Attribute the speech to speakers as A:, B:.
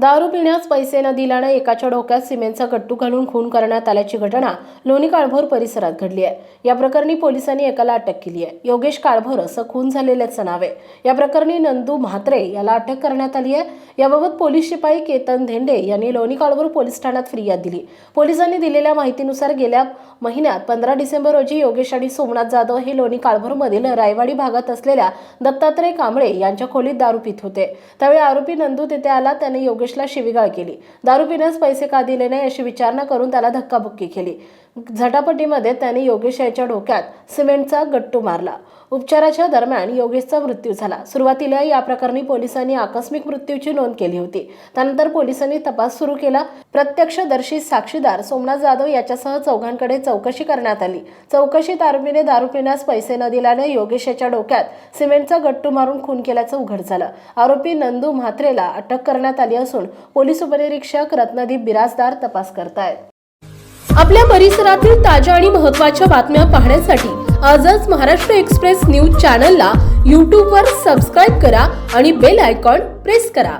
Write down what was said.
A: दारू पिण्यास पैसे न दिल्याने एकाच्या डोक्यात सिमेंटचा गट्टू घालून खून करण्यात आल्याची घटना लोणी काळभोर परिसरात घडली आहे. या प्रकरणी पोलिसांनी एकाला अटक केली आहे. योगेश काळभोर असं खून झालेल्याचं नाव आहे. या प्रकरणी नंदू म्हात्रे याला अटक करण्यात आली आहे. याबाबत पोलीस शिपाई केतन धेंडे यांनी लोणी काळभोर पोलीस ठाण्यात फिर्याद दिली. पोलिसांनी दिलेल्या माहितीनुसार गेल्या महिन्यात पंधरा डिसेंबर रोजी योगेश आणि सोमनाथ जाधव हे लोणी काळभोरमधील रायवाडी भागात असलेल्या दत्तात्रय कांबळे यांच्या खोलीत दारू पित होते. त्यावेळी आरोपी नंदू तिथे आला. त्याने रमेशला शिवीगाळ केली. दारू पिण्यास पैसे का दिले नाही अशी विचारणा करून त्याला धक्काबुक्की केली. झटापटीमध्ये त्याने योगेश याच्या डोक्यात सिमेंटचा गट्टू मारला. उपचाराच्या दरम्यान योगेशचा मृत्यू झाला. सुरुवातीला या प्रकरणी पोलिसांनी आकस्मिक मृत्यूची नोंद केली होती. त्यानंतर पोलिसांनी तपास सुरू केला. प्रत्यक्षदर्शी साक्षीदार सोमनाथ जाधव याच्यासह चौघांकडे चौकशी करण्यात आली. चौकशीत आरोपीने दारू पिण्यास पैसे न दिल्याने योगेश याच्या डोक्यात सिमेंटचा गट्टू मारून खून केल्याचं उघड झालं. आरोपी नंदू म्हात्रेला अटक करण्यात आली असून पोलीस उपनिरीक्षक रत्नदीप बिराजदार तपास करतायत. आपल्या परिसरातील ताज्या आणि महत्त्वाच्या बातम्या पाहण्यासाठी आजच महाराष्ट्र एक्सप्रेस न्यूज चॅनलला यूट्यूबवर सबस्क्राईब करा आणि बेल आयकॉन प्रेस करा.